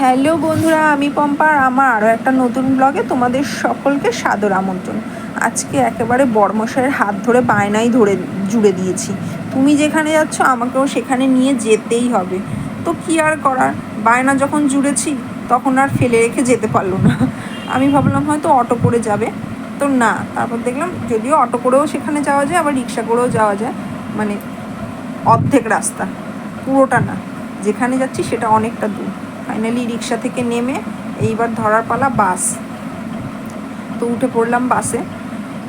Hello বন্ধুরা, আমি পম্পার আমার আরও একটা নতুন ব্লগে তোমাদের সকলকে সাদর আমন্ত্রণ। আজকে একেবারে বর্মশাইয়ের হাত ধরে বায়নাই ধরে জুড়ে দিয়েছি। তুমি যেখানে যাচ্ছ, আমাকেও সেখানে নিয়ে যেতেই হবে। তো কি আর করার? বায়না যখন জুড়েছি, তখন আর ফেলে রেখে যেতে পারল না। আমি ভাবলাম হয়তো অটো করে যাবে। তো না, তারপর দেখলাম যদিও অটো করেও সেখানে যাওয়া যায়, আবার রিক্সা করেও যাওয়া যায়। মানে অর্ধেক রাস্তা। পুরোটা না। যেখানে যাচ্ছি সেটা অনেকটা দূর। ফাইনালি রিক্সা থেকে নেমে এইবার ধরার পালা বাস। তো উঠে পড়লাম বাসে।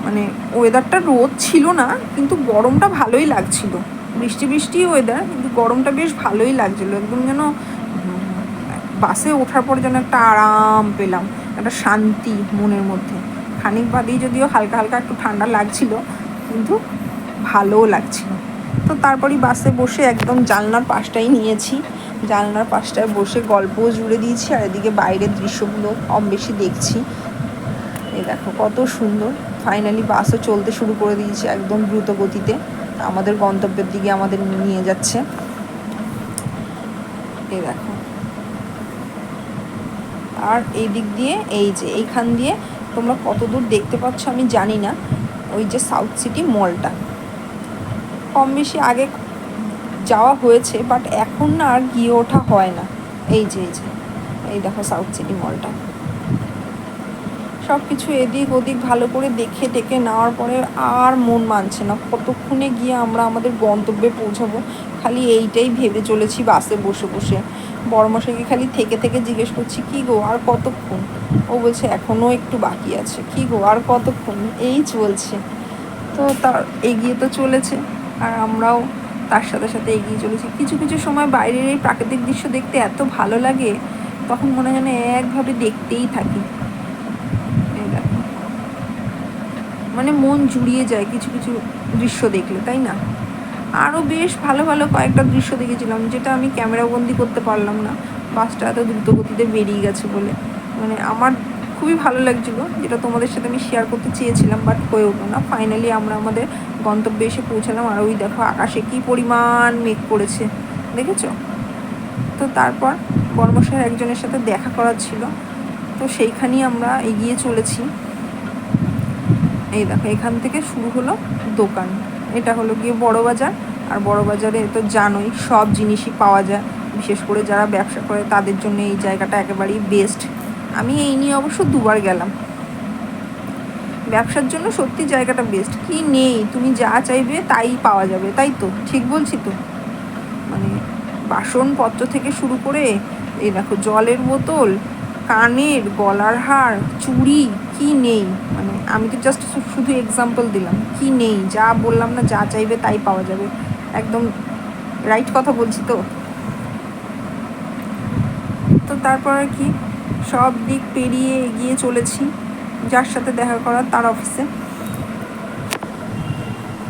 মানে ওয়েদারটা রোদ ছিল না, কিন্তু গরমটা ভালোই লাগছিল। বৃষ্টি বৃষ্টি ওয়েদার কিন্তু গরমটা বেশ ভালোই লাগছিল। একদম যেন, বাসে ওঠার পর যেন একটা আরাম পেলাম, একটা শান্তি মনের মধ্যে। খানিক বাদেই যদিও হালকা হালকা একটু ঠান্ডা লাগছিল, কিন্তু ভালোও লাগছিল। তো তারপরই বাসে বসে একদম জানলার পাশটাই নিয়েছি। জানলার পাশটায় বসে গল্পও জুড়ে দিয়েছি আর এদিকে বাইরের দৃশ্যগুলো কম বেশি দেখছি। এই দেখো, কত সুন্দর। ফাইনালি বাসও চলতে শুরু করে দিয়েছে একদম দ্রুত গতিতে আমাদের গন্তব্যের দিকে আমাদের নিয়ে যাচ্ছে। এই দেখো। আর এই দিক দিয়ে, এই যে এইখান দিয়ে তোমরা কত দূর দেখতে পাচ্ছ আমি জানি না। ওই যে সাউথ সিটি মলটা কম বেশি আগে যাওয়া হয়েছে বাট এখন না আর গিয়ে ওঠা হয় না। এই যে এই যে, এই দেখো সাউথ সিটি মলটা সব কিছু এদিক ওদিক ভালো করে দেখে টেকে নেওয়ার পরে আর মন মানছে না। কতক্ষণে গিয়ে আমরা আমাদের গন্তব্যে পৌঁছাবো? খালি এইটাই ভেবে চলেছি বাসে বসে বসে। বড়মশাইকে খালি থেকে থেকে জিজ্ঞেস করছি, কী গো, আর কতক্ষণ? ও বলছে এখনও একটু বাকি আছে। কী গো, আর কতক্ষণ? এই চলছে। তো তার, এগিয়ে তো চলেছে। আর আমরাও তার সাথে সাথে এগিয়ে চলেছি। কিছু কিছু সময় বাইরের এই প্রাকৃতিক দৃশ্য দেখতে এত ভালো লাগে, তখন মনে হয় একভাবে দেখতেই থাকি। মানে মন জুড়িয়ে যায় কিছু কিছু দৃশ্য দেখলে, তাই না? আরও বেশ ভালো ভালো কয়েকটা দৃশ্য দেখেছিলাম, যেটা আমি ক্যামেরাবন্দি করতে পারলাম না। বাসটা এত দ্রুত গতিতে বেরিয়ে গেছে বলে। মানে আমার খুবই ভালো লাগছিল, যেটা তোমাদের সাথে আমি শেয়ার করতে চেয়েছিলাম বাট হয়ে উঠল না। ফাইনালি আমরা আমাদের গন্তব্যে এসে পৌঁছালাম আর ওই দেখো আকাশে কী পরিমাণ মেঘ করেছে, দেখেছ? তো তারপর বর্মশাহের একজনের সাথে দেখা করার ছিল, তো সেইখানেই আমরা এগিয়ে চলেছি। এই দেখো, এখান থেকে শুরু হলো দোকান। এটা হলো গিয়ে বড় বাজার, আর বড় বাজারে তো জানোই সব জিনিসই পাওয়া যায়। বিশেষ করে যারা ব্যবসা করে তাদের জন্য এই জায়গাটা একেবারেই বেস্ট আমি এই নিয়ে অবশ্য দুবার গেলাম। ব্যবসার জন্য সত্যি জায়গাটা বেস্ট কি নেই? তুমি যা চাইবে তাই পাওয়া যাবে, তাই তো? ঠিক বলছি তো? মানে বাসনপত্র থেকে শুরু করে এই দেখো জলের বোতল, কানের, গলার হার, চুড়ি, কি নেই? মানে আমি তো জাস্ট শুধু এক্সাম্পল দিলাম। কি নেই? যা বললাম না, যা চাইবে তাই পাওয়া যাবে। একদম রাইট কথা বলছি তো? তো তারপর আর কি, সব দিক পেরিয়ে এগিয়ে চলেছি। যার সাথে দেখা করার তার অফিসে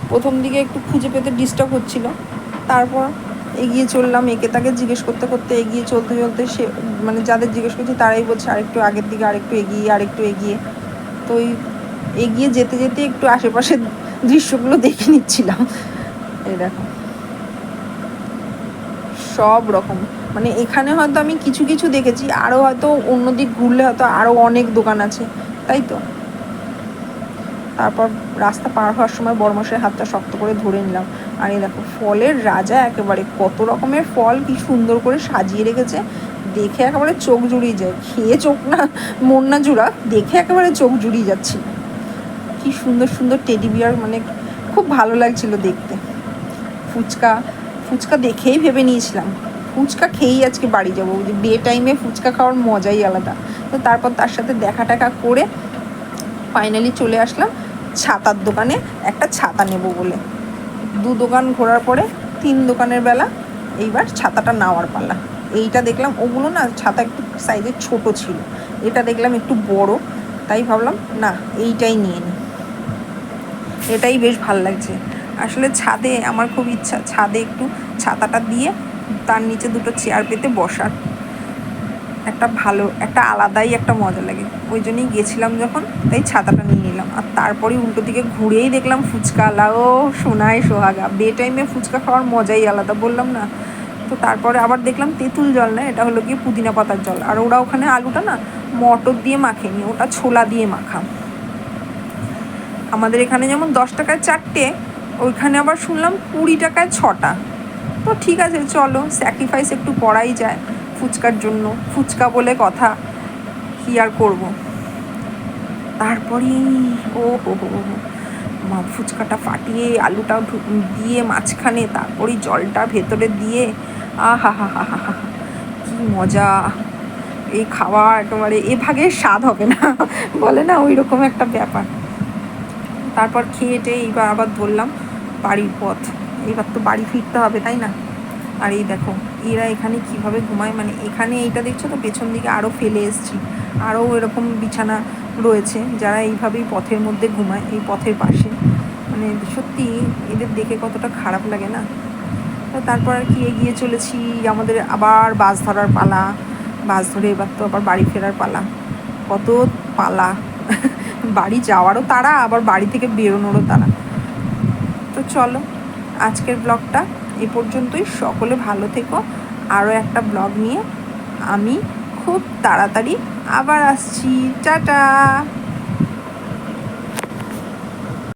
প্রথম দিকে একটু খুঁজে পেতে ডিস্টার্ব হচ্ছিল। তারপর এগিয়ে চললাম, একে তাকে জিজ্ঞেস করতে করতে এগিয়ে চলতে চলতে সে মানে যাদের জিজ্ঞেস করছি তারাই বলছে, আরেকটু আগের দিকে, আরেকটু এগিয়ে আরেকটু এগিয়ে। তো ওই এগিয়ে যেতে যেতে একটু আশেপাশের দৃশ্যগুলো দেখে নিচ্ছিলাম। এই দেখো। সব রকম। মানে এখানে হয়তো আমি কিছু কিছু দেখেছি আরও হয়তো অন্য দিক ঘুরলে হয়তো আরও অনেক দোকান আছে। তাই তো? তারপর রাস্তা পার হওয়ার সময় বড়মশাই হাতটা শক্ত করে ধরে নিলাম। আর এই দেখো, ফলের রাজা একেবারে কত রকমের ফল, কি সুন্দর করে সাজিয়ে রেখেছে। দেখে একেবারে চোখ জুড়িয়ে যায়। খেয়ে চোখ না, মন না জুড়া, দেখে একেবারে চোখ জুড়িয়ে যাচ্ছে। কি সুন্দর সুন্দর টেডি বিয়ার মানে খুব ভালো লাগছিল দেখতে। ফুচকা ফুচকা দেখেই ভেবে নিয়েছিলাম। ফুচকা খেয়েই আজকে বাড়ি যাব। বে টাইমে ফুচকা খাওয়ার মজাই আলাদা। তো তারপর তার সাথে দেখা টাকা করে ফাইনালি চলে আসলাম ছাতার দোকানে, একটা ছাতা নেব বলে। দু দোকান ঘোরার পরে তিন দোকানের বেলা এইবার ছাতাটা নেওয়ার পালা। এইটা দেখলাম, ওগুলো না ছাতা একটু সাইজে ছোট ছিল। এটা দেখলাম একটু বড়, তাই ভাবলাম, না, এইটাই নিয়ে নিই এটাই বেশ ভালো লাগছে। আসলে ছাদে আমার খুব ইচ্ছা, ছাদে একটু ছাতাটা দিয়ে তার নিচে দুটো চেয়ার পেতে বসার। একটা ভালো, একটা আলাদাই একটা মজা লাগে। ওই জন্যই গেছিলাম যখন, তাই ছাতাটা নিয়ে নিলাম। আর তারপরে উল্টো দিকে ঘুরেই দেখলাম ফুচকা। আলা ও সোনায় সোহাগা। বে টাইমে ফুচকা খাওয়ার মজাই আলাদা, বললাম না। তো তারপরে আবার দেখলাম তেঁতুল জল না, এটা হলো গিয়ে পুদিনা পাতার জল। আর ওরা ওখানে আলুটা না মটর দিয়ে মাখেনি, ওটা ছোলা দিয়ে মাখা। আমাদের এখানে যেমন দশ টাকায় চারটে, ওইখানে আবার শুনলাম কুড়ি টাকায় ছটা। তো ঠিক আছে, চলো। স্যাক্রিফাইস একটু করাই যায়। ফুচকার জন্য। ফুচকা বলে কথা, কী আর করব? তারপরে ও, হো হো মা ফুচকাটা ফাটিয়ে আলুটা দিয়ে মাঝখানে তারপরে জলটা ভেতরে দিয়ে আহা হা হা হা কি মজা। এই খাওয়া একেবারে, এ ভাগের স্বাদ হবে না, বলে না ওই রকম একটা ব্যাপার। তারপর খেয়ে টেয়ে এইবার আবার বললাম বাড়ির পথ। এইবার তো বাড়ি ফিরতে হবে, তাই না? আর এই দেখো এরা এখানে কীভাবে ঘুমায়? মানে এখানে এইটা দেখছ তো? পেছন দিকে আরও ফেলে এসছি। আরও এরকম বিছানা রয়েছে যারা এইভাবেই পথের মধ্যে ঘুমায়, এই পথের পাশে। মানে সত্যি এদের দেখে কতটা খারাপ লাগে না? তো তারপর আর কি এগিয়ে চলেছি। আমাদের আবার বাস ধরার পালা। বাস ধরে এবার তো আবার বাড়ি ফেরার পালা। কত পালা? বাড়ি যাওয়ারও তারা আবার বাড়ি থেকে বেরোনোরও তারা তো চলো, আজকের ব্লগটা এ পর্যন্তই। সকলে ভালো থেকো। আরও একটা ব্লগ নিয়ে আমি খুব তাড়াতাড়ি আবার আসছি। টাটা!